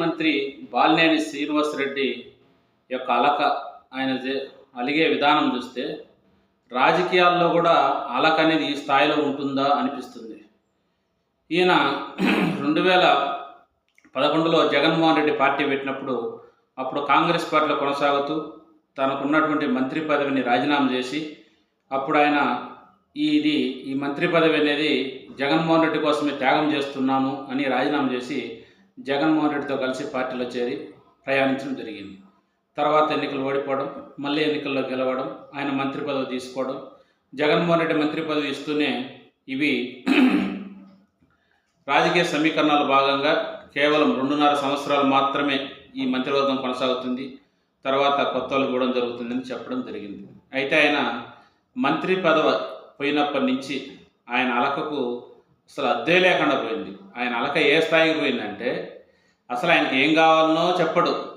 మంత్రి బాలినేని శ్రీనివాసరెడ్డి యొక్క అలక ఆయన అలిగే విధానం చూస్తే రాజకీయాల్లో కూడా అలక అనేది ఈ స్థాయిలో ఉంటుందా అనిపిస్తుంది. ఈయన రెండు వేల పదకొండులో జగన్మోహన్ రెడ్డి పార్టీ పెట్టినప్పుడు అప్పుడు కాంగ్రెస్ పార్టీలో కొనసాగుతూ తనకున్నటువంటి మంత్రి పదవిని రాజీనామా చేసి అప్పుడు ఆయన ఇది ఈ మంత్రి పదవి అనేది జగన్మోహన్ రెడ్డి కోసమే త్యాగం చేస్తున్నాను అని రాజీనామా చేసి జగన్మోహన్ రెడ్డితో కలిసి పార్టీలో చేరి ప్రయాణించడం జరిగింది. తర్వాత ఎన్నికలు ఓడిపోవడం మళ్ళీ ఎన్నికల్లో గెలవడం ఆయన మంత్రి పదవి తీసుకోవడం జగన్మోహన్ రెడ్డి మంత్రి పదవి ఇస్తూనే ఇవి రాజకీయ సమీకరణాల భాగంగా కేవలం రెండున్నర సంవత్సరాలు మాత్రమే ఈ మంత్రివర్గం కొనసాగుతుంది. తర్వాత కొత్త వాళ్ళకి ఇవ్వడం జరుగుతుందని చెప్పడం జరిగింది. అయితే ఆయన మంత్రి పదవి పోయినప్పటి నుంచి ఆయన అలకకు అసలు అద్దే లేకుండా పోయింది. ఆయన అలక ఏ స్థాయికి పోయిందంటే అసలు ఆయనకి ఏం కావాలనో చెప్పడు.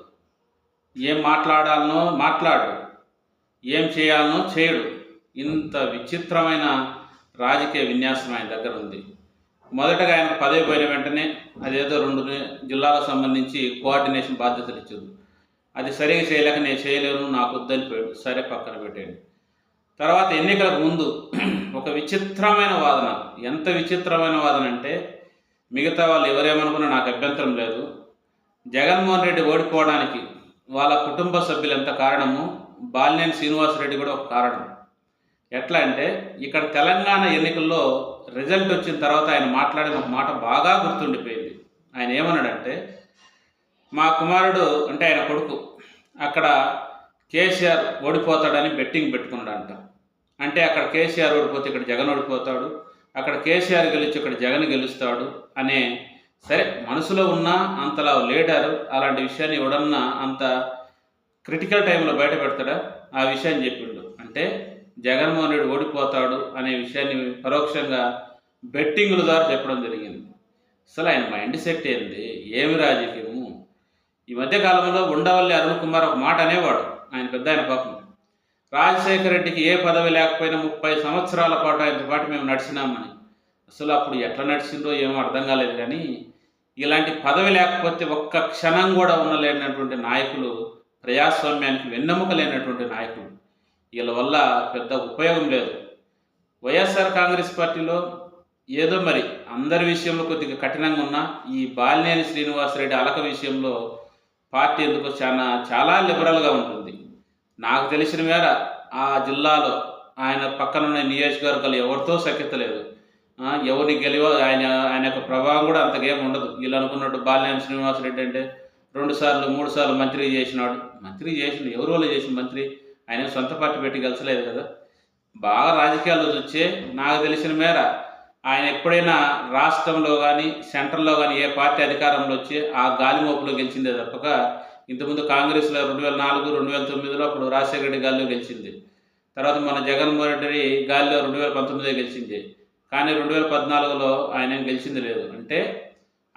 ఏం మాట్లాడాలనో మాట్లాడు. ఏం చేయాలనో చేయడు. ఇంత విచిత్రమైన రాజకీయ విన్యాసం ఆయన దగ్గర ఉంది. మొదటగా ఆయన పదవి పోయిన వెంటనే అదేదో రెండు జిల్లాలకు సంబంధించి కోఆర్డినేషన్ బాధ్యతలు ఇచ్చారు. అది సరిగా చేయలేక నేను చేయలేను నాకు వద్దని పోయాడు సరే పక్కన పెట్టాడు తర్వాత ఎన్నికలకు ముందు ఒక విచిత్రమైన వాదన. ఎంత విచిత్రమైన వాదన అంటే మిగతా వాళ్ళు ఎవరేమనుకున్నా నాకు అభ్యంతరం లేదు. జగన్మోహన్ రెడ్డి ఓడిపోవడానికి వాళ్ళ కుటుంబ సభ్యులు ఎంత కారణము? బాలినేని శ్రీనివాసరెడ్డి కూడా ఒక కారణం. ఎట్లా అంటే ఇక్కడ తెలంగాణ ఎన్నికల్లో రిజల్ట్ వచ్చిన తర్వాత ఆయన మాట్లాడిన ఒక మాట బాగా గుర్తుండిపోయింది. ఆయన ఏమన్నాడంటే మా కుమారుడు అంటే ఆయన కొడుకు అక్కడ కేసీఆర్ ఓడిపోతాడని బెట్టింగ్ పెట్టుకున్నాడంట. అంటే అక్కడ కేసీఆర్ ఓడిపోతే ఇక్కడ జగన్ ఓడిపోతాడు అక్కడ కేసీఆర్ గెలిచి ఇక్కడ జగన్ గెలుస్తాడు అనే సరే మనసులో ఉన్న అంతలా లీడర్. అలాంటి విషయాన్ని ఎవడన్నా అంత క్రిటికల్ టైంలో బయట పెడతాడా? ఆ విషయాన్ని చెప్పిండు. అంటే జగన్మోహన్ రెడ్డి ఓడిపోతాడు అనే విషయాన్ని పరోక్షంగా బెట్టింగుల ద్వారా చెప్పడం జరిగింది. అసలు ఆయన మైండ్ సెట్ ఏంది? ఏమి రాజకీయము? ఈ మధ్య కాలంలో ఉండవల్లి అరుణ్ కుమార్ ఒక మాట అనేవాడు. ఆయన పెద్ద ఆయన పాపం. రాజశేఖర రెడ్డికి ఏ పదవి లేకపోయినా ముప్పై సంవత్సరాల పాటు ఆయనతో పాటు మేము నడిచినామని. అసలు అప్పుడు ఎట్లా నడిచిందో ఏమో అర్థం కాలేదు కానీ ఇలాంటి పదవి లేకపోతే ఒక్క క్షణం కూడా ఉండలేనటువంటి నాయకులు ప్రజాస్వామ్యానికి వెన్నెముక లేనటువంటి నాయకులు. వీళ్ళ వల్ల పెద్ద ఉపయోగం లేదు. వైఎస్ఆర్ కాంగ్రెస్ పార్టీలో ఏదో మరి అందరి విషయంలో కొద్దిగా కఠినంగా ఉన్నా ఈ బాలినేని శ్రీనివాసరెడ్డి అలక విషయంలో పార్టీ ఎందుకో చాలా చాలా లిబరల్గా ఉంటుంది. నాకు తెలిసిన మేర ఆ జిల్లాలో ఆయన పక్కనున్న నియోజకవర్గాలు ఎవరితో సఖ్యత లేదు ఎవరిని గెలివో ఆయన ఆయన యొక్క ప్రభావం కూడా అంతకేం ఉండదు. వీళ్ళు అనుకున్నట్టు బాల్యం శ్రీనివాసరెడ్డి అంటే రెండు సార్లు మూడు సార్లు మంత్రి చేసినాడు. మంత్రి చేసిన ఎవరు వాళ్ళు చేసిన మంత్రి? ఆయన సొంత పార్టీ పెట్టి కలిసలేదు కదా. బాగా రాజకీయాల్లో వచ్చే నాకు తెలిసిన మేర ఆయన ఎప్పుడైనా రాష్ట్రంలో కానీ సెంట్రల్లో కానీ ఏ పార్టీ అధికారంలో వచ్చి ఆ గాలిమోపులో గెలిచిందే తప్పక ఇంతకుముందు కాంగ్రెస్లో రెండు వేల నాలుగు రెండు వేల తొమ్మిదిలో అప్పుడు రాజశేఖర రెడ్డి గాలిలో గెలిచింది. తర్వాత మన జగన్మోహన్ రెడ్డి గాలిలో రెండు వేల పంతొమ్మిదిలో గెలిచింది. కానీ రెండు వేల పద్నాలుగులో ఆయన ఏం గెలిచింది లేదు. అంటే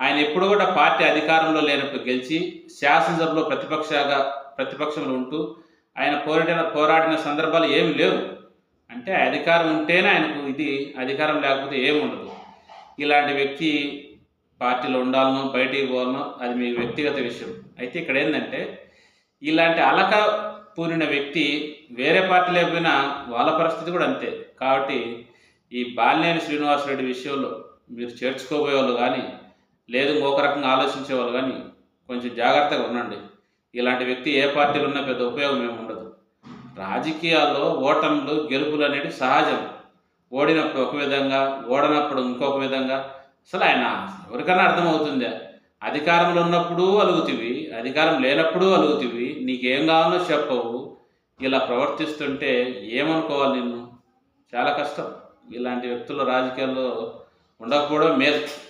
ఆయన ఎప్పుడు కూడా పార్టీ అధికారంలో లేనప్పుడు గెలిచి శాసనసభలో ప్రతిపక్షగా ప్రతిపక్షంలో ఉంటూ ఆయన పోరాడిన పోరాడిన సందర్భాలు ఏమి లేవు. అంటే అధికారం ఉంటేనే ఆయనకు ఇది అధికారం లేకపోతే ఏమి ఉండదు. ఇలాంటి వ్యక్తి పార్టీలో ఉండాలనో బయటికి పోవాలనో అది మీ వ్యక్తిగత విషయం. అయితే ఇక్కడ ఏంటంటే ఇలాంటి అలక పూరిన వ్యక్తి వేరే పార్టీలో లేకపోయినా వాళ్ళ పరిస్థితి కూడా అంతే. కాబట్టి ఈ బాలినేని శ్రీనివాసరెడ్డి విషయంలో మీరు చేర్చుకోబోయేవాళ్ళు కానీ లేదు ఒక రకంగా ఆలోచించే వాళ్ళు కానీ కొంచెం జాగ్రత్తగా ఉండండి. ఇలాంటి వ్యక్తి ఏ పార్టీలో ఉన్నా పెద్ద ఉపయోగం ఏమి ఉండదు. రాజకీయాల్లో ఓటములు గెలుపులు అనేవి సహజం. ఓడినప్పుడు ఒక విధంగా ఓడనప్పుడు ఇంకొక విధంగా. అసలు ఆయన ఎవరికైనా అర్థమవుతుందా. అధికారంలో ఉన్నప్పుడు అలుగుతివి అధికారం లేనప్పుడు అలుగుతివి నీకేం కావాలో చెప్పవు. ఇలా ప్రవర్తిస్తుంటే ఏమనుకోవాలి నిన్ను? చాలా కష్టం. ఇలాంటి వ్యక్తులు రాజకీయాల్లో ఉండకపోవడం మేలు.